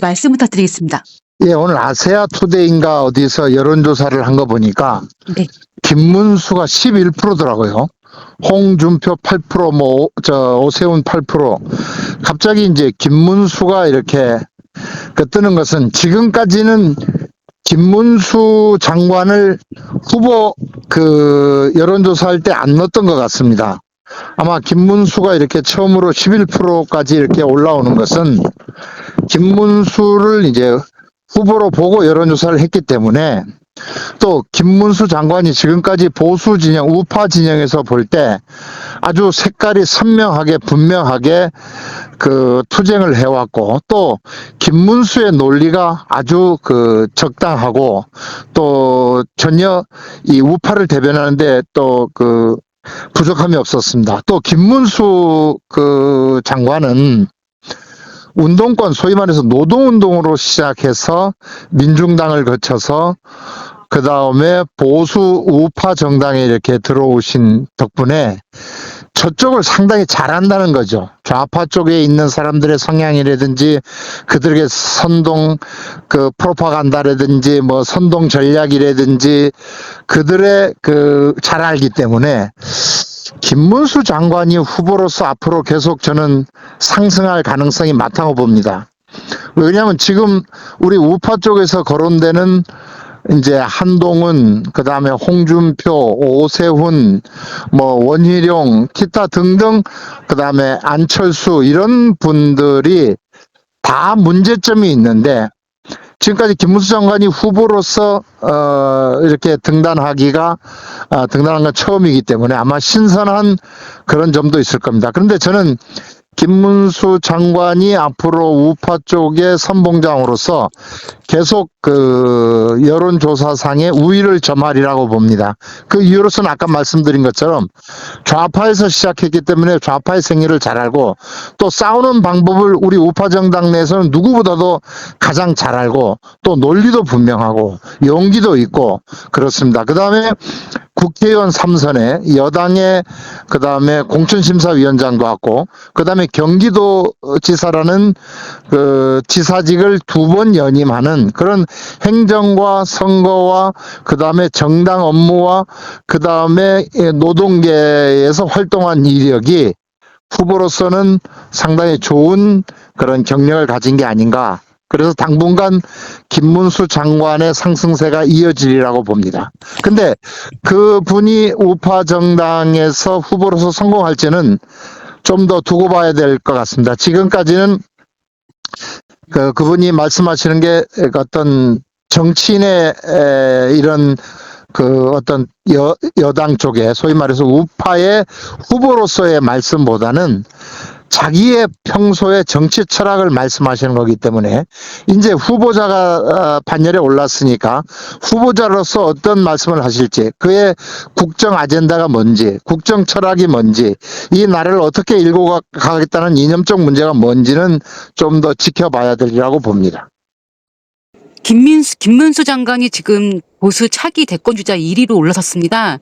말씀 부탁드리겠습니다. 예, 오늘 아세아 투데이인가 어디서 여론조사를 한 거 보니까 네. 김문수가 11%더라고요. 홍준표 8%, 뭐, 저, 오세훈 8%. 갑자기 이제 김문수가 이렇게 그 뜨는 것은 지금까지는 김문수 장관을 후보 그 여론조사할 때 안 넣었던 것 같습니다. 아마 김문수가 이렇게 처음으로 11%까지 이렇게 올라오는 것은 김문수를 이제 후보로 보고 여론조사를 했기 때문에 또 김문수 장관이 지금까지 보수 진영, 우파 진영에서 볼 때 아주 색깔이 선명하게 분명하게 그 투쟁을 해왔고 또 김문수의 논리가 아주 그 적당하고 또 전혀 이 우파를 대변하는데 또그 부족함이 없었습니다. 또 김문수 그 장관은 운동권 소위 말해서 노동운동으로 시작해서 민중당을 거쳐서 그 다음에 보수 우파 정당에 이렇게 들어오신 덕분에 저쪽을 상당히 잘한다는 거죠. 좌파 쪽에 있는 사람들의 성향이라든지 그들에게 선동 그 프로파간다라든지 뭐 선동 전략이라든지 그들의 그 잘 알기 때문에 김문수 장관이 후보로서 앞으로 계속 저는 상승할 가능성이 많다고 봅니다. 왜냐하면 지금 우리 우파 쪽에서 거론되는 이제 한동훈, 그 다음에 홍준표, 오세훈, 뭐 원희룡, 기타 등등, 그 다음에 안철수 이런 분들이 다 문제점이 있는데 지금까지 김문수 장관이 후보로서 어 이렇게 등단하기가 어, 등단한 건 처음이기 때문에 아마 신선한 그런 점도 있을 겁니다. 그런데 저는 김문수 장관이 앞으로 우파 쪽의 선봉장으로서 계속 그 여론조사상의 우위를 점하리라고 봅니다. 그 이유로서는 아까 말씀드린 것처럼 좌파에서 시작했기 때문에 좌파의 생일을 잘 알고 또 싸우는 방법을 우리 우파 정당 내에서는 누구보다도 가장 잘 알고 또 논리도 분명하고 용기도 있고 그렇습니다. 그 다음에 국회의원 3선에 여당의 그 다음에 공천심사위원장도 왔고 그 다음에 경기도 지사라는 그 지사직을 두 번 연임하는 그런 행정과 선거와 그 다음에 정당 업무와 그 다음에 노동계에서 활동한 이력이 후보로서는 상당히 좋은 그런 경력을 가진 게 아닌가. 그래서 당분간 김문수 장관의 상승세가 이어지리라고 봅니다. 근데 그 분이 우파 정당에서 후보로서 성공할지는 좀 더 두고 봐야 될 것 같습니다. 지금까지는 그 그분이 말씀하시는 게 어떤 정치인의 에, 이런 그 어떤 여, 여당 쪽에 소위 말해서 우파의 후보로서의 말씀보다는 자기의 평소의 정치 철학을 말씀하시는 거기 때문에 이제 후보자가 어, 반열에 올랐으니까 후보자로서 어떤 말씀을 하실지 그의 국정 아젠다가 뭔지 국정 철학이 뭔지 이 나라를 어떻게 일고 가겠다는 이념적 문제가 뭔지는 좀 더 지켜봐야 되리라고 봅니다. 김민수, 김문수 장관이 지금 보수 차기 대권 주자 1위로 올라섰습니다.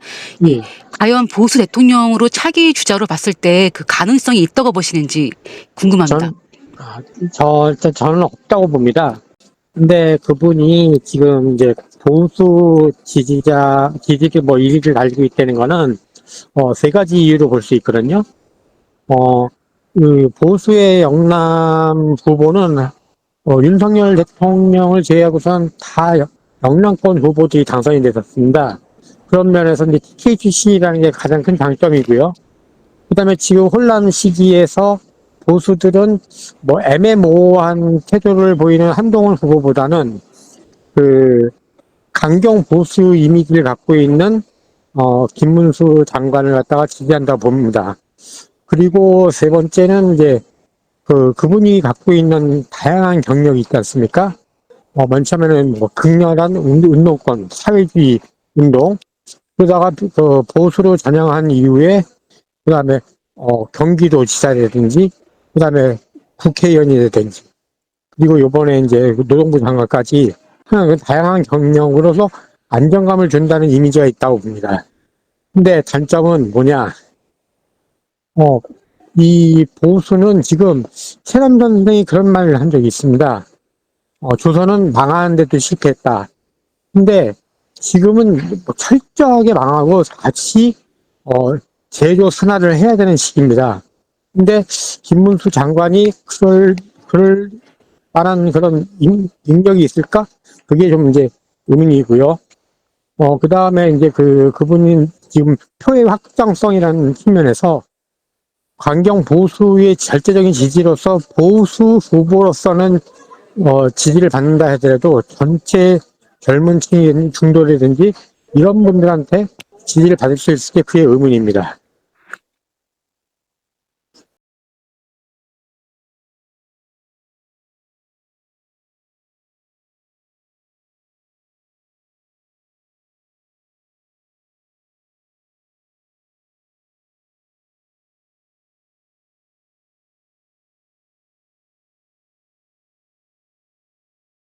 예. 과연 보수 대통령으로 차기 주자로 봤을 때 그 가능성이 있다고 보시는지 궁금합니다. 전, 아, 저, 일단 저는 없다고 봅니다. 근데 그분이 지금 이제 보수 지지자, 지지율 뭐 1위를 달리고 있다는 거는, 어, 세 가지 이유로 볼 수 있거든요. 어, 그 보수의 영남 후보는, 어, 윤석열 대통령을 제외하고선 다 영- 영남권 후보들이 당선이 됐었습니다. 그런 면에서 이제 TK 출신이라는 게 가장 큰 장점이고요. 그 다음에 지금 혼란 시기에서 보수들은 뭐 애매모호한 태도를 보이는 한동훈 후보보다는 그 강경 보수 이미지를 갖고 있는 어 김문수 장관을 갖다가 지지한다 봅니다. 그리고 세 번째는 이제 그 그분이 갖고 있는 다양한 경력이 있지 않습니까? 어, 맨 처음에는 뭐 극렬한 운- 운동권, 사회주의 운동, 그러다가 그 보수로 전향한 이후에 그 다음에 어, 경기도 지사라든지, 그 다음에 국회의원이라든지, 그리고 요번에 이제 노동부 장관까지 다양한 경력으로서 안정감을 준다는 이미지가 있다고 봅니다. 근데 단점은 뭐냐? 어, 이 보수는 지금 최남선 선생이 그런 말을 한 적이 있습니다. 어, 조선은 망하는데도 실패했다. 근데 지금은 뭐 철저하게 망하고 같이 어, 제조 순환을 해야 되는 시기입니다. 근데 김문수 장관이 그럴 그럴 만한 그런 임, 능력이 있을까? 그게 좀 이제 의문이고요. 어, 그 다음에 이제 그, 그분이 지금 표의 확장성이라는 측면에서 강경 보수의 절대적인 지지로서 보수 후보로서는 어, 지지를 받는다 하더라도 전체 젊은 층이든 중도라든지 이런 분들한테 지지를 받을 수 있을지 그게 의문입니다.